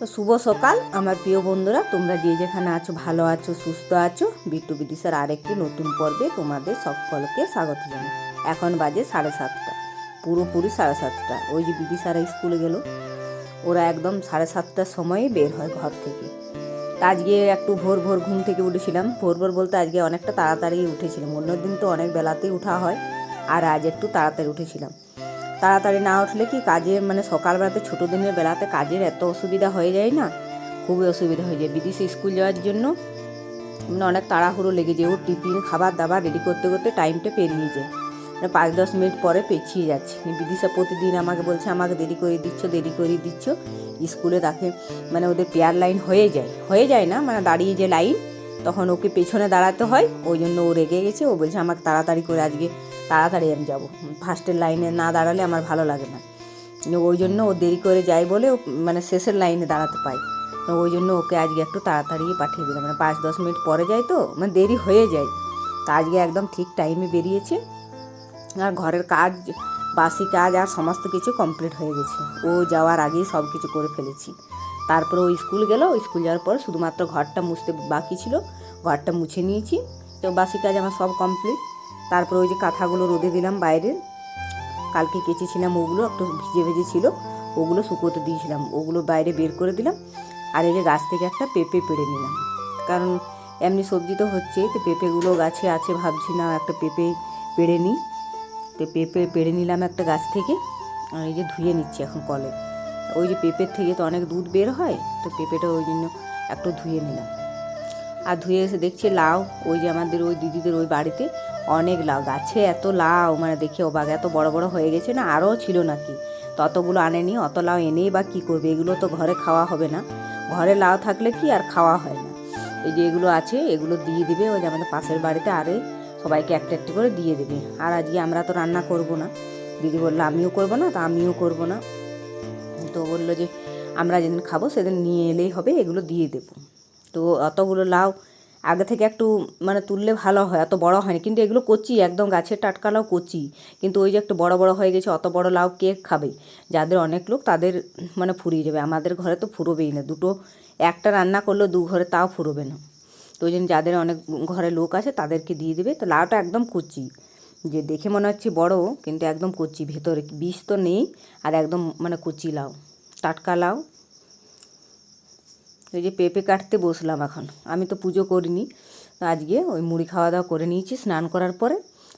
তো শুভ সকাল। আমার প্রিয় বন্ধুরা, তোমরা যে যেখানে আছো, ভালো আছো, সুস্থ আছো বিট্টু বিদিশার আরেকটি নতুন পর্বে তোমাদের সকলকে স্বাগত জানাই। এখন বাজে সাড়ে সাতটা, পুরোপুরি সাড়ে সাতটা। ওই যে বিদিশারা স্কুলে গেল, ওরা একদম সাড়ে সাতটার সময় বের হয় ঘর থেকে। আজকে একটু ভোর ভোর ঘুম থেকে উঠেছিলাম। ভোর ভোর বলতে আজকে অনেকটা তাড়াতাড়ি উঠেছিলাম। অন্য দিন তো অনেক বেলাতেই উঠা হয়, আর আজ একটু তাড়াতাড়ি উঠেছিলাম। তাড়াতাড়ি না উঠলে কি কাজে মানে সকালবেলাতে ছোটো দিনের বেলাতে কাজের এত অসুবিধা হয়ে যায় না? খুবই অসুবিধা হয়ে যায় বিদেশে স্কুল যাওয়ার জন্য। মানে অনেক তাড়াহুড়ো লেগে যায় ওর টিফিন, খাবার দাবার রেডি করতে করতে টাইমটা পেরিয়ে যায়। মানে পাঁচ, দশ মিনিট পরে পেছিয়ে যাচ্ছে। বিদিশা প্রতিদিন আমাকে বলছে, আমাকে দেরি করে দিচ্ছ, দেরি করে দিচ্ছ। স্কুলে তাকে মানে ওদের পেয়ার লাইন হয়ে যায়। হয়ে যায় না মানে দাঁড়িয়ে যে লাইন তখন ওকে পেছনে দাঁড়াতে হয়। ওই জন্য ও রেগে গেছে। ও বলছে, আমাকে তাড়াতাড়ি করে আজকে তাড়াতাড়ি আমি যাব। ফার্স্টের লাইনে না দাঁড়ালে আমার ভালো লাগে না। ওই জন্য ও দেরি করে যায় বলে মানে শেষের লাইনে দাঁড়াতে পাই ওই জন্য ওকে আজকে একটু তাড়াতাড়ি পাঠিয়ে দিলাম। মানে পাঁচ দশ মিনিট পরে যায় তো মানে দেরি হয়ে যায়। তা আজকে একদম ঠিক টাইমে বেরিয়েছে। আর ঘরের কাজ, বাসি কাজ আর সমস্ত কিছু কমপ্লিট হয়ে গেছে। ও যাওয়ার আগেই সব কিছু করে ফেলেছি। তারপরে ও স্কুল গেল। স্কুল যাওয়ার পর শুধুমাত্র ঘরটা মুছতে বাকি ছিল। ঘরটা মুছে নিয়েছি। তো বাসি কাজ আমার সব কমপ্লিট তারপরে ওই যে কাঁথাগুলো রোদে দিলাম বাইরে। কালকে কেচেছিলাম ওগুলো, একটু ভিজে ভেজে ছিল, ওগুলো শুকোতে দিয়েছিলাম। ওগুলো বাইরে বের করে দিলাম, আর এই যে গাছ থেকে একটা পেঁপে পেড়ে নিলাম। কারণ এমনি সবজি তো হচ্ছে তো পেঁপেগুলো গাছে আছে ভাবছি না একটা পেঁপে পেড়ে নিই। তো পেঁপে পেড়ে নিলাম একটা গাছ থেকে, আর এই যে ধুয়ে নিচ্ছি এখন কলে। ওই যে পেঁপের থেকে তো অনেক দুধ বের হয়, তো পেঁপেটা ওই জন্য একটু ধুয়ে নিলাম। আর ধুয়ে এসে দেখছি লাউ, ওই যে আমাদের ওই দিদিদের ওই বাড়িতে অনেক লাউ, গাছে এত লাউ মানে দেখে অবাক, এত বড় বড় হয়ে গেছে না, আরও ছিল নাকি? ততগুলো আনেনি, অত লাউ এনেই বা কী করবে? এগুলো তো ঘরে খাওয়া হবে না। ঘরে লাউ থাকলে কি আর খাওয়া হয় না? এই যে এগুলো আছে, এগুলো দিয়ে দিবে, ওই যে আমাদের পাশের বাড়িতে আরে, সবাইকে একটা একটা করে দিয়ে দেবে। আর আজকে আমরা তো রান্না করব না। দিদি বলল, আমিও করব না, তা আমিও করব না। তো বলল যে, আমরা যেদিন খাব, সেদিন নিয়ে এলেই হবে, এগুলো দিয়ে দেবো। তো অতগুলো লাউ আগে থেকে একটু মানে তুললে ভালো হয়, এত বড় হয়নি। কিন্তু এগুলো কচি, একদম গাছের টাটকা লাউ কচি। কিন্তু ওই যে একটু বড় বড় হয়ে গেছে, অত বড় লাউ কে খাবে? যাদের অনেক লোক তাদের মানে ফুরিয়ে যাবে। আমাদের ঘরে তো ফুরোবেই না। দুটো, একটা রান্না করলেও দু ঘরে তাও ফুরোবে না। তো ওই জন্য যাদের অনেক ঘরে লোক আছে, তাদেরকে দিয়ে দেবে। তো লাউটা একদম কচি। যে দেখে মনে হচ্ছে বড়, কিন্তু একদম কচি। ভেতরে বিষ তো নেই, আর একদম মানে কচি লাউ, টাটকা লাউ। এই যে পেঁপে কাটতে বসলাম এখন। আমি তো পুজো করিনি আজকে ওই মুড়ি খাওয়া দাওয়া করে নিয়েছি স্নান করার পরে।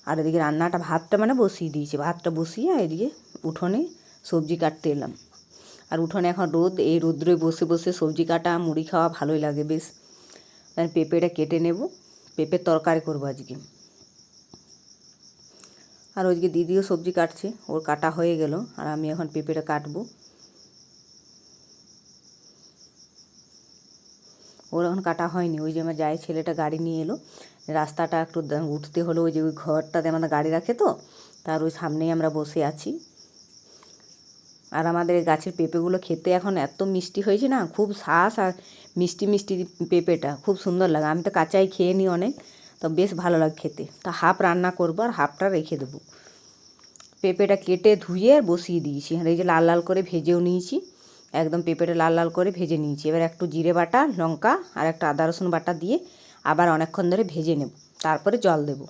আর এদিকে রান্নাটা ভাতটা মানে বসিয়ে দিয়েছি, ভাতটা বসিয়ে এদিকে উঠোনে সবজি কাটতে এলাম। আর উঠোনে এখন রোদ, এই রোদ্রে বসে বসে সবজি কাটা, মুড়ি খাওয়া ভালোই লাগে বেশ। পেঁপেটা কেটে নেব, পেঁপের তরকারি করব আজকে। আর ওইদিকে দিদিও সবজি কাটছে, ওর কাটা হয়ে গেল, আর আমি এখন পেঁপেটা কাটবো। ওর এখন কাটা হয়নি। ওই যে আমার যায় ছেলেটা গাড়ি নিয়ে এলো। রাস্তাটা একটু উঠতে হলো ওই যে ওই ঘরটাতে আমাদের গাড়ি রাখে তো, তার ওই সামনেই আমরা বসে আছি। আর আমাদের গাছের পেঁপেগুলো খেতে এখন এত মিষ্টি হয়েছে না, খুব শ্বাস আর মিষ্টি মিষ্টি পেঁপেটা, খুব সুন্দর লাগে। আমি তো কাঁচাই খেয়ে নিই অনেক, তো বেশ ভালো লাগে খেতে। তা হাফ রান্না করব আর হাফটা রেখে দেবো। পেঁপেটা কেটে ধুয়ে আর বসিয়ে দিয়েছি। আর এই যে লাল লাল করে ভেজেও নিয়েছি। একদম পেঁপেটা লাল লাল করে ভেজে নিয়েছি। এবার একটু জিরে বাটা, লঙ্কা আর একটা আদা রসুন বাটা দিয়ে আবার অনেকক্ষণ ধরে ভেজে নেব। তারপরে জল দেব।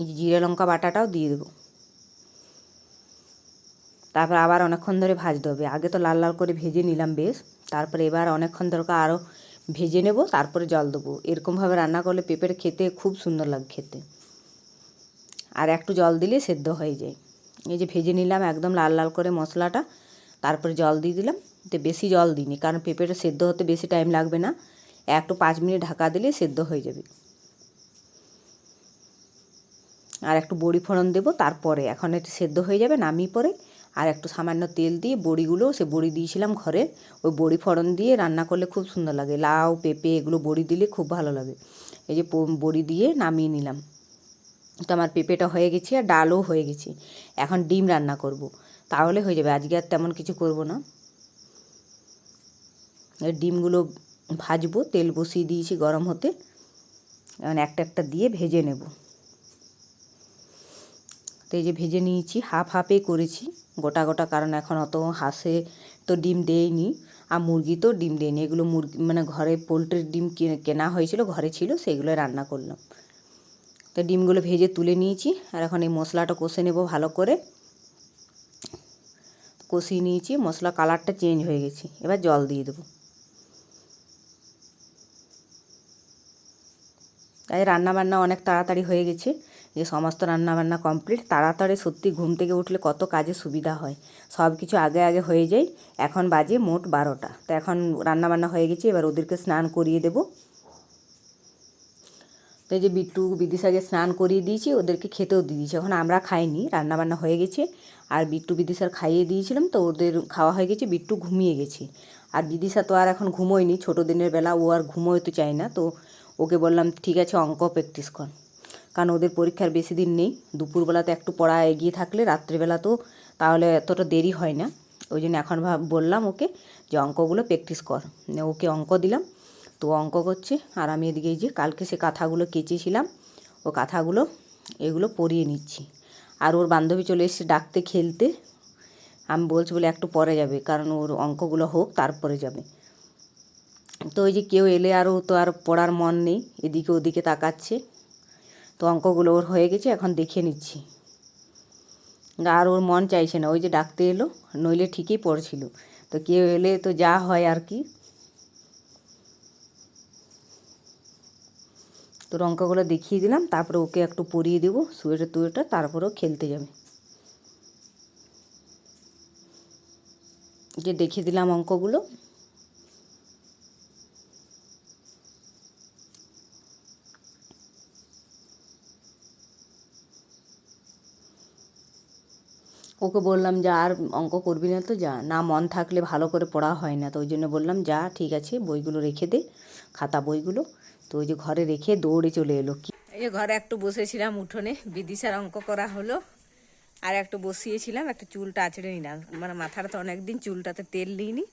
এই যে জিরে লঙ্কা বাটাটাও দিয়ে দেবো। তারপর আবার অনেকক্ষণ ধরে ভাজতে হবে। আগে তো লাল লাল করে ভেজে নিলাম বেশ। তারপরে এবার অনেকক্ষণ দরকার আরও ভেজে নেব, তারপরে জল দেবো। এরকমভাবে রান্না করলে পেঁপের খেতে খুব সুন্দর লাগে খেতে। আর একটু জল দিলে সেদ্ধ হয়ে যায়। এই যে ভেজে নিলাম একদম লাল লাল করে মশলাটা। তারপরে জল দিয়ে দিলাম। তো বেশি জল দিইনি, কারণ পেঁপেটা সেদ্ধ হতে বেশি টাইম লাগবে না। একটু পাঁচ মিনিট ঢাকা দিলে সেদ্ধ হয়ে যাবে। আর একটু বড়ি ফোড়ন দেবো, তারপরে এখন একটু সেদ্ধ হয়ে যাবে নামিয়ে পরে। আর একটু সামান্য তেল দিয়ে বড়িগুলো, সে বড়ি দিয়েছিলাম ঘরে, ওই বড়ি ফোড়ন দিয়ে রান্না করলে খুব সুন্দর লাগে। লাউ, পেঁপে এগুলো বড়ি দিলে খুব ভালো লাগে। এই যে বড়ি দিয়ে নামিয়ে নিলাম। তো আমার পেঁপেটা হয়ে গেছে আর ডালও হয়ে গেছে। এখন ডিম রান্না করব। তাহলে হয়ে যাবে। আজকে আর তেমন কিছু করব না। ডিমগুলো ভাজবো, তেল বসিয়ে দিয়েছি গরম হতে। এখন একটা একটা দিয়ে ভেজে নেব। তো এই যে ভেজে নিয়েছি, হাফ হাফে করেছি। গোটা গোটা, কারণ এখন অত হাঁসে তো ডিম দেয়নি। আর মুরগি তো ডিম দেয়নি। এগুলো মুরগি মানে ঘরে পোলট্রির ডিম কেনা হয়েছিল, ঘরে ছিল, সেগুলো রান্না করলাম। তো ডিমগুলো ভেজে তুলে নিয়েছি। আর এখন এই মশলাটা কষে নেব ভালো করে। কষিয়ে নিয়েছি, মশলা কালারটা চেঞ্জ হয়ে গেছে। এবার জল দিয়ে দেবো। তাই রান্নাবান্না অনেক তাড়াতাড়ি হয়ে গেছে। যে সমস্ত রান্নাবান্না কমপ্লিট তাড়াতাড়ি সত্যি ঘুম থেকে উঠলে কত কাজে সুবিধা হয়। সব কিছু আগে আগে হয়ে যায়। এখন বাজে মোট বারোটা। তো এখন রান্নাবান্না হয়ে গেছে। এবার ওদেরকে স্নান করিয়ে দেবো। তো এই যে বিট্টু বিদিশাকে স্নান করিয়ে দিয়েছি, ওদেরকে খেতেও দিয়ে দিয়েছি। এখন আমরা খাইনি। রান্নাবান্না হয়ে গেছে। আর বিট্টু বিদিশার খাইয়ে দিয়েছিলাম তো ওদের খাওয়া হয়ে গেছে, বিট্টু ঘুমিয়ে গেছে। আর বিদিশা তো আর এখন ঘুমোয়নি, ছোটো দিনের বেলা ও আর ঘুমোতে চায় না, তো ওকে বললাম, ঠিক আছে, অঙ্ক প্র্যাকটিস কর। কারণ ওদের পরীক্ষার বেশি দিন নেই দুপুরবেলাতে একটু পড়া এগিয়ে থাকলে রাত্রিবেলা তো তাহলে এতটা দেরি হয় না। ওই জন্য এখন বললাম ওকে যে অঙ্কগুলো প্র্যাকটিস কর। ওকে অঙ্ক দিলাম, তো অঙ্ক করছে। আর আমি এদিকে যে কালকে সে কাঁথাগুলো কেচেছিলাম, ও কাঁথাগুলো, এগুলো পরিয়ে নিচ্ছি। আর ওর বান্ধবী চলে এসেছে ডাকতে, খেলতে। আমি বলছি, বলে একটু পরে যাবে, কারণ ওর অঙ্কগুলো হোক, তারপরে যাবে। তো ওই যে কেউ এলে আরও তো আর পড়ার মন নেই, এদিকে ওদিকে তাকাচ্ছে। তো অঙ্কগুলো ওর হয়ে গেছে, এখন দেখে নিচ্ছি। আর ওর মন চাইছে না, ওই যে ডাকতে এলো, নইলে ঠিকই পড়ছিল। তো কেউ এলে তো যা হয় আর কি। তোর অঙ্কগুলো দেখিয়ে দিলাম, তারপরে ওকে একটু পরিয়ে দেবো, সোয়েটার টুয়েটার তারপরেও খেলতে যাবে। যে দেখিয়ে দিলাম অঙ্কগুলো। ওকে বললাম, যা, আর অঙ্ক করবি না তো, যা। না, মন থাকলে ভালো করে পড়া হয় না। তো ওই জন্য বললাম, যা, ঠিক আছে, বইগুলো রেখে দে, খাতা বইগুলো। তো ওই যে ঘরে রেখে দৌড়ে চলে এলো। কি এই যে ঘরে একটু বসেছিলাম উঠোনে, বিদিশার অঙ্ক করা হলো, আর একটু বসিয়েছিলাম, একটা চুলটা আছড়ে নিলাম। মানে মাথাটা তো অনেকদিন চুলটাতে তেল নিইনি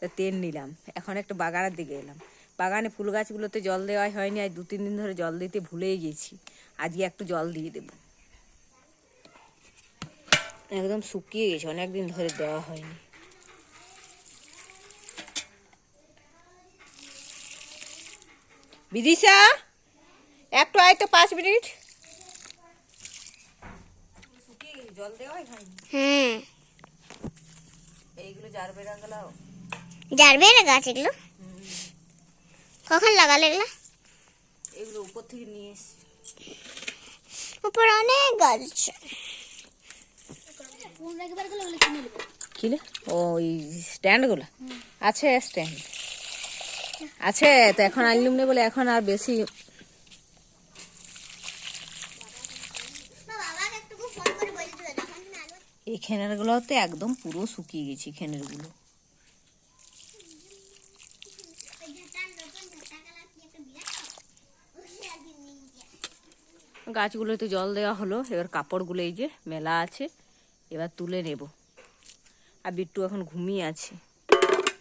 তো তেল নিলাম। এখন একটু বাগানের দিকে এলাম। বাগানে ফুল গাছগুলোতে জল দেওয়াই হয়নি, আজ দু তিন দিন ধরে জল দিতে ভুলেই গেছি। আজকে একটু জল দিয়ে দেবো। একদম শুকিয়ে গেছে অনেক দিন ধরে দেওয়া হয়নি। বিদিশা একটু আয় তো পাঁচ মিনিট। জল হুম। এইগুলো গাছ এগুলো? কখন লাগালে এগুলো? এগুলো উপর থেকে নিয়ে এসছি উপরে অনেক গাছ। কিলে ও ওই স্ট্যান্ডগুলো আছে স্ট্যান্ড আছে, তো এখন আনলুম না বলে এখন আর বেশি এই খেনেরগুলোতে একদম পুরো শুকিয়ে গেছে খেনেরগুলো। গাছগুলোতে জল দেওয়া হলো, এবার কাপড়গুলো এই যে মেলা আছে, এবার তুলে নেব। আর বিট্টু এখন ঘুমিয়ে আছে।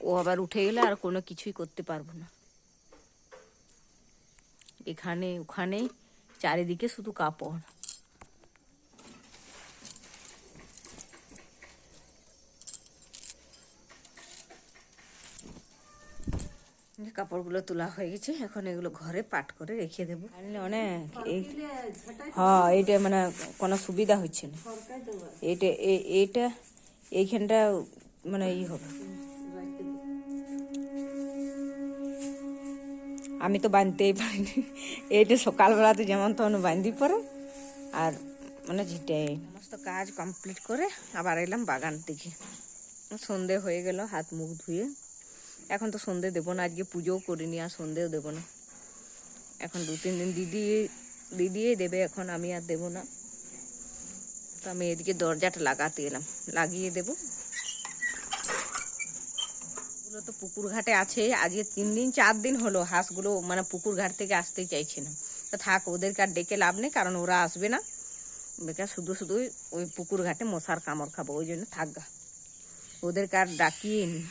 ও আবার উঠে গেলে আর কোনো কিছুই করতে পারব না। এখানে ওখানে চারিদিকে শুধু কাপড়। কাপড়গুলো তোলা হয়ে গেছে এখন এগুলো ঘরে পাট করে রেখে দেবো। অনেক। হ্যাঁ এইটা মানে কোনো সুবিধা হচ্ছে না। এইটা এইটা এইখানটা মানে ই হবে। আমি তো বাঁধতেই পারিনি। এইটা সকালবেলাতে যেমন তখন বাঁধি পরে, আর মানে ঝিটে। সমস্ত কাজ কমপ্লিট করে আবার এলাম বাগান থেকে। সন্ধে হয়ে গেল, হাত মুখ ধুয়ে। এখন তো সন্ধে দেবো না, আজকে পুজোও করিনি, আর সন্ধেও দেবো না। এখন দু তিন দিন দিদি, দিদিই দেবে, এখন আমি আর দেবো না। তো আমি এদিকে দরজাটা লাগাতে এলাম, লাগিয়ে দেবো। এগুলো তো পুকুর ঘাটে আছে। আজকে তিন দিন, চার দিন হলো হাঁসগুলো মানে পুকুর ঘাট থেকে আসতেই চাইছে না। তো থাক, ওদেরকে আর ডেকে লাভ নেই, কারণ ওরা আসবে না। বেকার শুধু শুধু ওই পুকুর ঘাটে মশার কামড় খাব, ওই জন্য থাকগা ওদেরকে আর ডাকিয়ে নি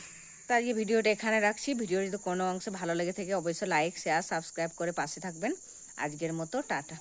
তো আজকে ভিডিওটা এখানে রাখছি। ভিডিও যদি কোনো অংশে ভালো লেগে থাকে, অবশ্যই লাইক শেয়ার সাবস্ক্রাইব করে পাশে থাকবেন। আজকের মতো, টাটা।